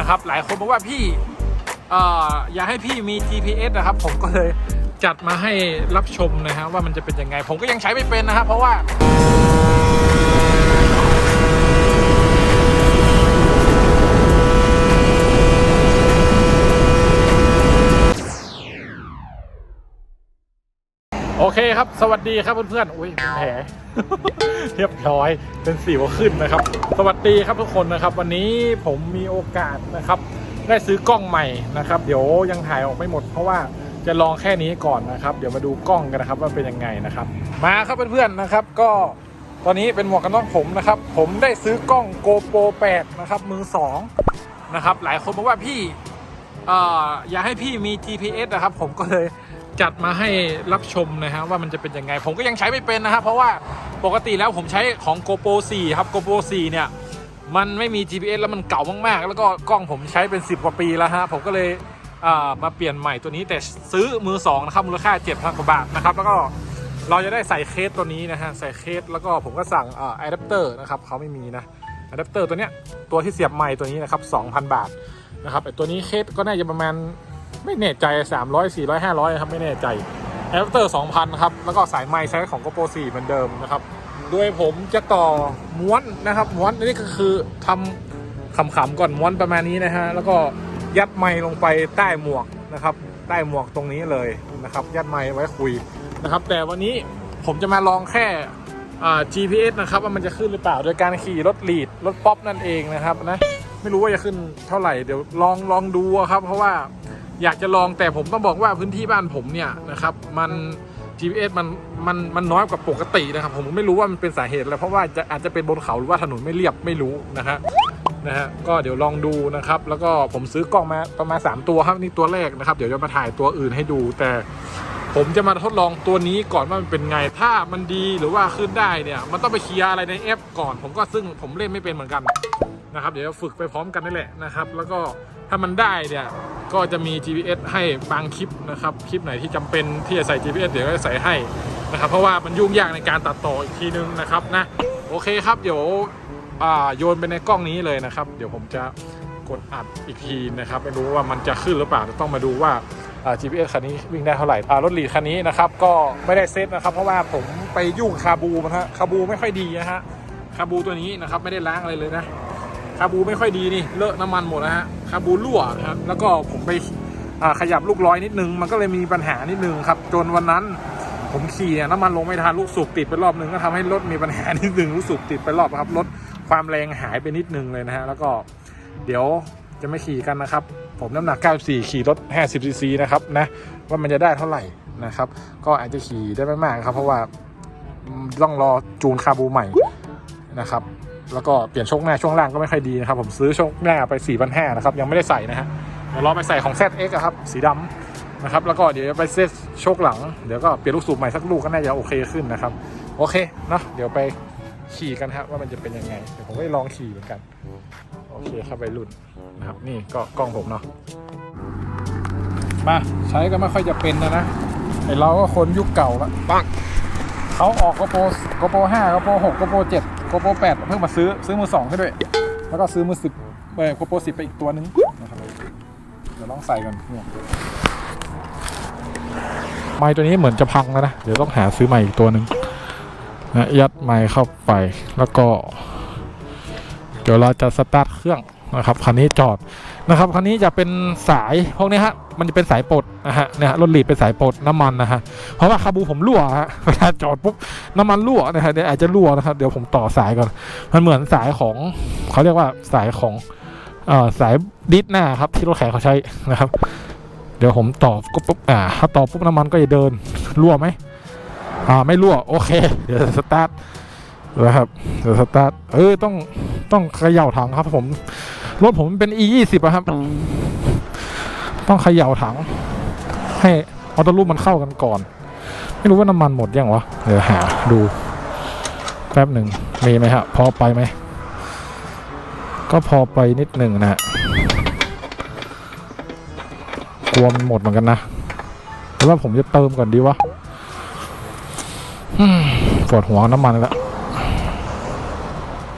นะครับ หลายคนบอกว่าพี่เอ่ออยากให้พี่มี GPS นะครับ ผมก็เลยจัดมาให้รับชมนะฮะว่ามันจะเป็นยังไง ผมก็ยังใช้ไม่เป็นนะครับเพราะว่า โอเคครับ สวัสดีครับเพื่อนๆ อุ้ยแผลเรียบร้อย เป็นสิวขึ้นนะครับ สวัสดีครับทุกคนนะครับ วันนี้ผมมีโอกาสนะครับ ได้ซื้อกล้องใหม่นะครับ เดี๋ยวยังถ่ายออกไม่หมด เพราะว่าจะลองแค่นี้ก่อนนะครับ เดี๋ยวมาดูกล้องกันนะครับ ว่าเป็นยังไงนะครับ มาครับเพื่อนๆนะครับ ก็ตอนนี้เป็นหมวกกันน็อกผมนะครับ ผมได้ซื้อกล้อง GoPro 8 นะครับ มือสองนะครับ หลายคนบอกว่าพี่อออยากให้พี่มี GPS นะครับ ผมก็เลย จัดมาให้รับชมนะฮะว่ามันจะเป็นยังไง ผมก็ยังใช้ไม่เป็นนะครับเพราะว่าปกติแล้วผมใช้ของ GoPro 4 ครับ GoPro 4 เนี่ย มันไม่มี GPS แล้วมันเก่ามากๆ แล้วก็กล้องผมใช้เป็น 10 กว่าปีแล้วฮะผมก็เลยมาเปลี่ยนใหม่ตัวนี้แต่ซื้อมือสองนะครับมูลค่า7,000กว่าบาทนะครับแล้วก็เราจะได้ใส่เคสตัวนี้นะฮะใส่เคสแล้วก็ผมก็สั่งอ่าอะแดปเตอร์นะครับเขาไม่มีนะอะแดปเตอร์ตัวเนี้ยตัวที่เสียบไมค์ตัวนี้นะครับ2,000 บาทนะครับไอตัวนี้เคสก็น่าจะประมาณ ไม่แน่ใจ 300 400 500 ครับไม่แน่ใจแอปเตอร์2,000 ครับ แล้วก็สายไม้ใช้ของ GoPro 4 เหมือนเดิมนะครับโดยผมจะต่อม้วนนะครับ ม้วนนี่ก็คือทำขำๆก่อนม้วนประมาณนี้นะฮะแล้วก็ยัดไม้ลงไปใต้หมวกนะครับ ใต้หมวกตรงนี้เลยนะครับ ยัดไม้ไว้คุยนะครับ แต่วันนี้ผมจะมาลองแค่ GPS นะครับว่ามันจะขึ้นหรือเปล่า โดยการขี่รถลีดรถป๊อปนั่นเองนะครับนะไม่รู้ว่าจะขึ้นเท่าไหร่เดี๋ยวลองลองดูครับ เพราะว่า อยากจะลองแต่ผมต้องบอกว่าพื้นที่บ้านผมเนี่ยนะครับมัน GPS มันมันมันน้อยกว่าปกตินะครับ ผมไม่รู้ว่ามันเป็นสาเหตุอะไรเพราะว่าจะอาจจะเป็นบนเขาหรือว่าถนนไม่เรียบไม่รู้นะฮะนะฮะก็เดี๋ยวลองดูนะครับ แล้วก็ผมซื้อกล้องมาประมาณ 3 ตัวครับนี่ตัวแรกนะครับ เดี๋ยวจะมาถ่ายตัวอื่นให้ดู แต่ผมจะมาทดลองตัวนี้ก่อนว่ามันเป็นไงถ้ามันดีหรือว่าขึ้นได้เนี่ย มันต้องไปเคลียร์อะไรในแอปก่อน ผมก็ซึ่งผมเล่นไม่เป็นเหมือนกันนะครับ เดี๋ยวฝึกไปพร้อมกันนี่แหละนะครับ แล้วก็ถ้ามันได้เนี่ย ก็จะมี GPS ให้บางคลิปนะครับ คลิปไหนที่จำเป็นที่จะใส่ GPS เดี๋ยวก็จะใส่ให้นะครับ เพราะว่ามันยุ่งยากในการตัดต่ออีกทีนึงนะครับนะ โอเคครับ เดี๋ยวโยนไปในกล้องนี้เลยนะครับ เดี๋ยวผมจะกดอัดอีกทีนะครับ ไม่รู้ว่ามันจะขึ้นหรือเปล่าต้องมาดูว่า GPS คันนี้วิ่งได้เท่าไหร่รถหลีดคันนี้นะครับ ก็ไม่ได้เซตนะครับ เพราะว่าผมไปยุ่งคาบูมันฮะคาบูไม่ค่อยดีนะฮะคาบูตัวนี้นะครับไม่ได้ล้างอะไรเลยนะ คาบูไม่ค่อยดีนี่เลอะน้ำมันหมดนะฮะคาบูรั่วนะครับแล้วก็ผมไปขยับลูกร้อยนิดนึง มันก็เลยมีปัญหานิดนึงครับ จนวันนั้น ผมขี่เนี่ยน้ำมันลงไม่ทันลูกสูบติดไปรอบนึงก็ทำให้รถมีปัญหานิดนึงลูกสูบติดไปรอบครับรถความแรงหายไปนิดนึงเลยนะฮะแล้วก็เดี๋ยวจะไม่ขี่กันนะครับ ผมน้ำหนัก 94 ขี่รถ 50ซีซีนะครับนะว่ามันจะได้เท่าไหร่นะครับ ก็อาจจะขี่ได้ไม่มากครับ เพราะว่าต้องรอจูนคาบูใหม่นะครับ แล้วก็เปลี่ยนโชคหน้าช่วงล่างก็ไม่ค่อยดีนะครับ ผมซื้อโชคหน้าไป4 5 0 0นะครับ ยังไม่ได้ใส่นะฮะเดี๋ยวรอไปใส่ของ ZX อะครับ สีดำนะครับ แล้วก็เดี๋ยวจะไปเซตโชคหลัง เดี๋ยวก็เปลี่ยนลูกสูบใหม่สักลูกก็น่าจะโอเคขึ้นนะครับ โอเคเนาะเดี๋ยวไปขี่กันครับว่ามันจะเป็นยังไง เดี๋ยวผมก็จะลองขี่เหมือนกัน โอเคครับไปรุ่นนะครับ นี่ก็กล้องผมเนาะ มาใช้ก็ไม่ค่อยจะเป็นนะนะไอเราก็คนยุคเก่าละปังเขาออกกโปรกโปรห้ากโปรหกกโปรเจ็ด กโปรแปดเพิ่งมาซื้อซื้อมือสองให้ด้วย แล้วก็ซื้อมือสิบเออกโปรสิบไปอีกตัวนึงนะครับเดี๋ยวลองใส่กันเนี่ยไม้ตัวนี้เหมือนจะพังแล้วนะ เดี๋ยวต้องหาซื้อใหม่อีกตัวหนึ่งนะยัดไม้เข้าไปแล้วก็ เดี๋ยวเราจะสตาร์ทเครื่องนะครับคันนี้จอด นะครับคันนี้จะเป็นสายพวกนี้ฮะมันจะเป็นสายปลดนะฮะเนี่ยฮะรถหลีดเป็นสายปลดน้ำมันนะฮะเพราะว่าคาบูผมรั่วฮะเวลาจอดปุ๊บน้ำมันรั่วนะฮะเดี๋ยวอาจจะรั่วนะครับเดี๋ยวผมต่อสายก่อนมันเหมือนสายของเขาเรียกว่าสายของเอ่อสายดิสหน้าครับที่รถแขกเขาใช้นะครับ เดี๋ยวผมต่อปุ๊บอ่าถ้าต่อปุ๊บน้ำมันก็จะเดินรั่วไหมอ่าไม่รั่วโอเคเดี๋ยวสตาร์ทนะครับเดี๋ยวสตาร์ทเออต้องต้องเขย่าถังครับผม รถผมเป็น e 2 0อะครับ ต้องเขย่าถัง ให้ออโต้รูปมันเข้ากันก่อน ไม่รู้ว่าน้ำมันหมดยังวะเดี๋ยวหาดู แป๊บหนึ่งมีไหมฮะพอไปไหม ก็พอไปนิดหนึ่งนะฮะกลัวมันหมดเหมือนกันนะหรือว่าผมจะเติมก่อนดีวะอืมปวดหัวน้ำมันแล้ว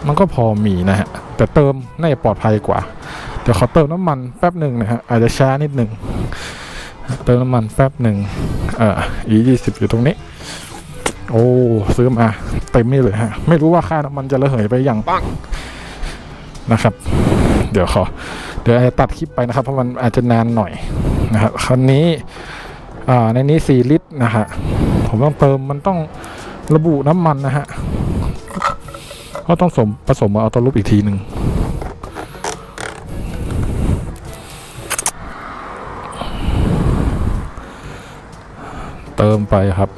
มันก็พอมีนะฮะ แต่เติมน่าจะปลอดภัยกว่า เดี๋ยวขอเติมน้ำมันแป๊บหนึ่งนะฮะอาจจะช้านิดหนึ่งเติมน้ำมันแป๊บหนึ่งเอ่ออียี่สิบอยู่ตรงนี้ โอ้ซื้อมาเต็มนี่เลยฮะ ไม่รู้ว่าค่าน้ำมันจะระเหยไปอย่างปังนะครับ เดี๋ยวขอ เดี๋ยวอาจจะตัดคลิปไปนะครับ เพราะมันอาจจะนานหน่อยนะครับคันนี้อ่าในนี้สี่ลิตรนะฮะผมต้องเติมมันต้องระบุน้ำมันนะฮะ ก็ต้องสมผสมมาเอาตัวรูปอีกทีหนึ่งเติมไปครับ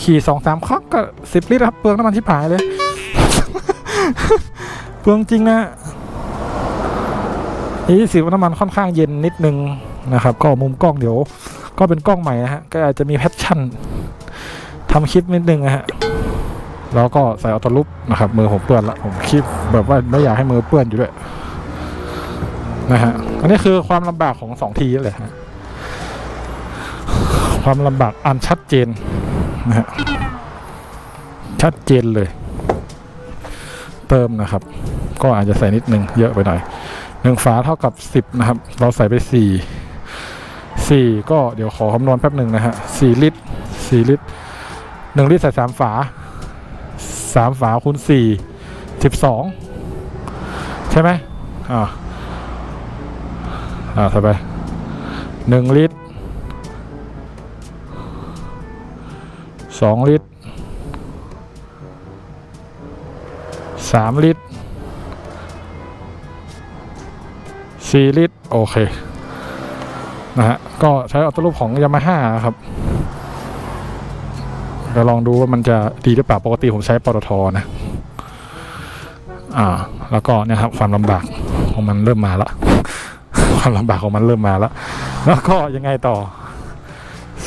ขี่สองสามครั้งก็สิบลิตรครับเปลืองน้ำมันที่ผายเลย เปลืองจริงนะยี่สิน้ำมันค่อนข้างเย็นนิดนึงนะครับ ก็มุมกล้องเดี๋ยว ก็เป็นกล้องใหม่นะฮะ ก็อาจจะมีแพชชั่นทำคลิปนิดนึงนะฮะ แล้วก็ใส่ออโต้ลุปนะครับ มือผมเปื้อนละผมคลิปแบบว่าไม่อยากให้มือเปื้อนอยู่ด้วยนะฮะ อันนี้คือความลำบากของสองทีนั่นแหละฮะ ความลำบากอันชัดเจนนะฮะ ชัดเจนเลย เติมนะครับ ก็อาจจะใส่นิดนึงเยอะไปหน่อยหนึ่งฝาเท่ากับสิบนะครับ เราใส่ไปสี่ สี่ก็เดี๋ยวขอคำนวณแป๊บหนึ่งนะฮะสี่ลิตรสี่ลิตรหนึ่งลิตรใส่สามฝาสามฝาคูณสี่สิบสองใช่ไหมอ่าอ่าใส่ไปหนึ่งลิตรสองลิตรสามลิตรสี่ลิตร โอเค นะฮะก็ใช้ออโต้รูปของยามาฮ่าครับก็ลองดูว่ามันจะดีหรือเปล่าปกติผมใช้ปตทนะ อ่า แล้วก็เนี่ยครับ ความลำบากของมันเริ่มมาละความลำบากของมันเริ่มมาแล้วแล้วก็ยังไงต่อ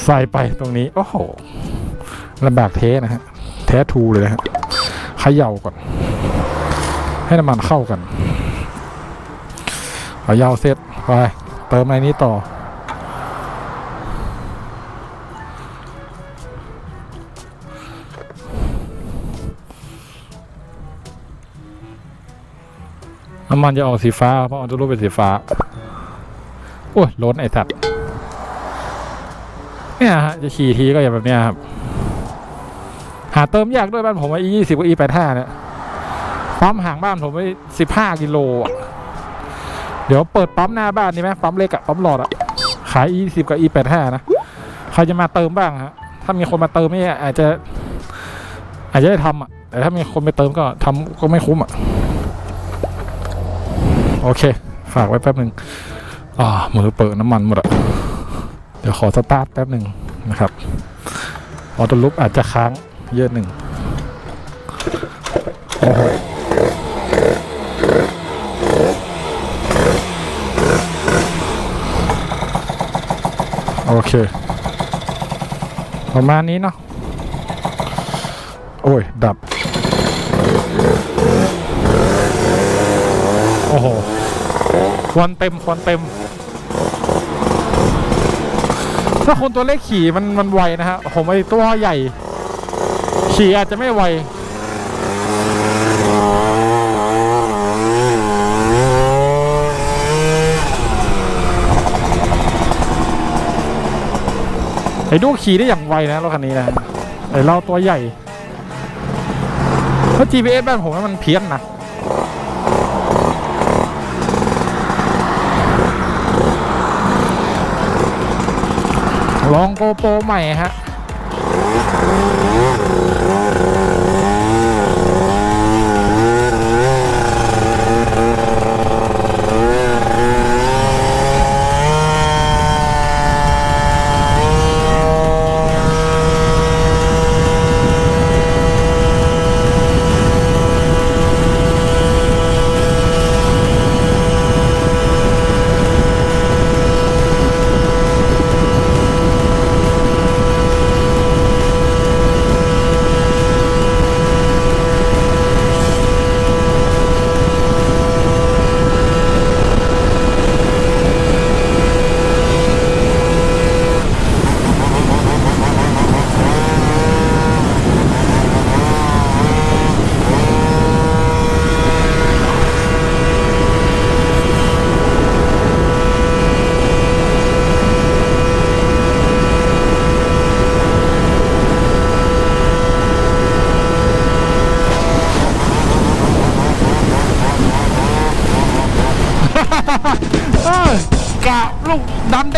ใส่ไปตรงนี้โอ้โหลำบากเทนะฮะแท้ทูเลยนะฮะเขย่าก่อน ให้น้ำมันเข้ากันเขย่าเสร็จไปเติมในนี้ต่อ น้ำมันจะออกสีฟ้า เพราะมันจะรูปเป็นสีฟ้า โอ้ยล้นไอสัตว์ เนี่ยฮะ จะขี่ทีก็อย่างแบบเนี้ยครับ หาเติมยากด้วยบ้านผมว่า e ยี่สิบกับ e แปดห้าเนี่ยปั๊มห่างบ้านผมไปสิบห้ากิโลอะเดี๋ยวเปิดปั๊มหน้าบ้านนี่ไหมปั๊มเล็กอะปั๊มหลอดอะขาย e ยี่สิบกับ e แปดห้านะใครจะมาเติมบ้างฮะ ถ้ามีคนมาเติมนี่อาจจะ อาจจะได้ทำอะแต่ถ้ามีคนไปเติมก็ทำก็ไม่คุ้มอะ โอเค ฝากไว้แป๊บหนึ่งอ่ามือเปิดน้ำมันหมดอะเดี๋ยวขอสตาร์ทแป๊บหนึ่งนะครับออโต้ลุกอาจจะค้างเยอะหนึ่งโอ้โหโอเค ประมาณนี้เนาะโอ้ย ดับ โอ้โหควันเต็มควันเต็ม ถ้าคนตัวเล็กขี่มันมันไวนะฮะผมไอตัวใหญ่ ขี่อาจจะไม่ไวไอ้ดูขี่ได้อย่างไวนะรถคันนี้นะไอ้เราตัวใหญ่เพราะ GPS บ้านผมมันเพี้ยนนะ ลองโกโปรใหม่ฮะ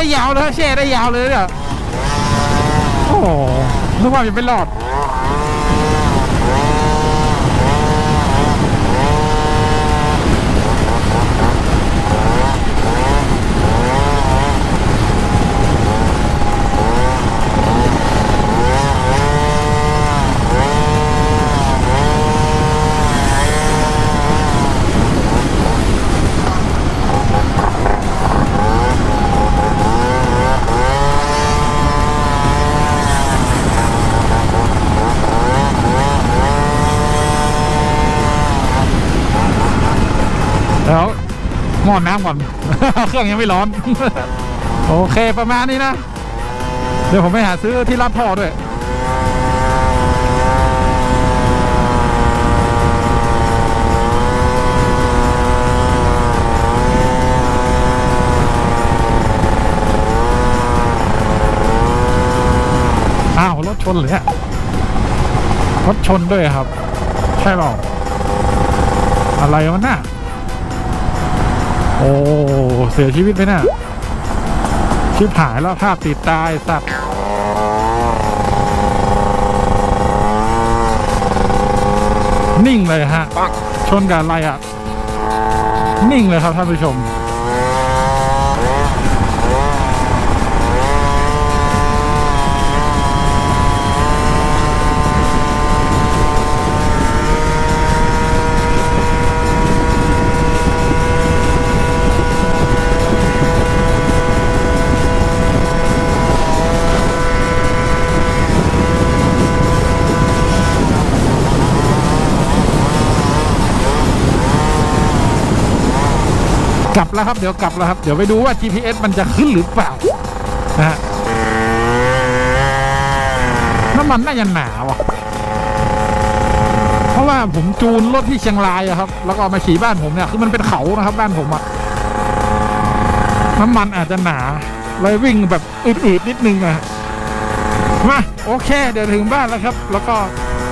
ได้ยาวเลยแช่ได้ยาวเลยเนี่ยโอ้โหนึกว่าจะไม่รอด แล้ว ห้อน้ำก่อน เครื่องยังไม่ร้อน โอเคประมาณนี้นะ เดี๋ยวผมไปหาซื้อที่ลาดพ่อด้วยอ้าวรถชนเลยอะรถชนด้วยครับ ใช่เปล่าอะไรวะน่ะ โอ้เสียชีวิตไปน่ะชิบหายแล้วภาพติดตายสัตว์นิ่งเลยฮะ ชนกับอะไรอะ นิ่งเลยครับท่านผู้ชม ลับแล้วครับ เดี๋ยวกลับแล้วครับ เดี๋ยวไปดูว่า GPS มันจะขึ้นหรือเปล่านะฮะน้ำมันน่าจะหนาวะเพราะว่าผมจูนรถที่เชียงรายอะครับ แล้วก็เอามาขี่บ้านผมเนี่ย คือมันเป็นเขานะครับ บ้านผมอะน้ำมันอาจจะหนา เลยวิ่งแบบอืดๆนิดนึงอะมาโอเค เดี๋ยวถึงบ้านแล้วครับ แล้วก็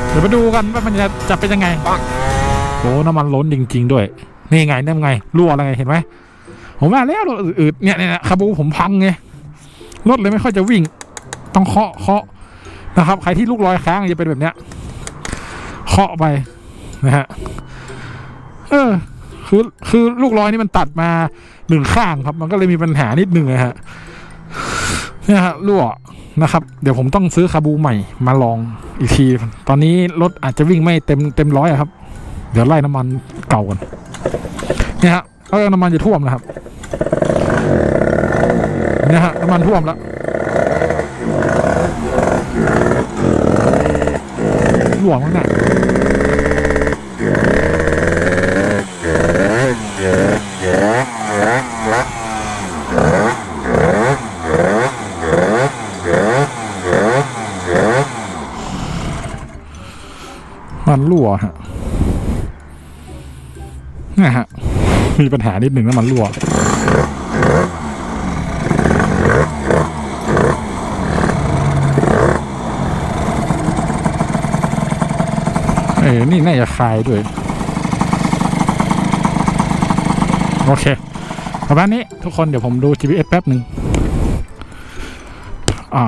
เดี๋ยวไปดูกันว่ามันจะจะเป็นยังไงโอ้น้ำมันล้นจริง ๆ ด้วย นี่ไงนี่ไงรั่วอะไรไงเห็นไหมผมว่าแล้วรถอืดเนี่ยเนี่ยคาบูผมพังไงรถเลยไม่ค่อยจะวิ่ง ต้องเคาะเคาะนะครับ ใครที่ลูกลอยค้างจะเป็นแบบเนี้ยเคาะไปนะฮะเออคือคือลูกลอยนี่มันตัดมาหนึ่งข้างครับ มันก็เลยมีปัญหานิดหนึ่งนะฮะเนี่ยฮะรั่วนะครับ เดี๋ยวผมต้องซื้อคาบูใหม่มาลองอีกที ตอนนี้รถอาจจะวิ่งไม่เต็มเต็มร้อยครับ เดี๋ยวไล่น้ำมันเก่ากัน เนี่ยฮะเออน้ำมันจะท่วมนะครับเนี่ยฮะน้ำมันท่วมแล้วหลวงมั้งเนี่ยมันรั่วฮะ นี่ยฮะมีปัญหานิดหนึ่งน้ำมันรั่วเอ้ยนี่น่าจะคลายด้วย โอเคประมาณนี้ทุกคนเดี๋ยวผมดู GPS แป๊บหนึ่งอ่า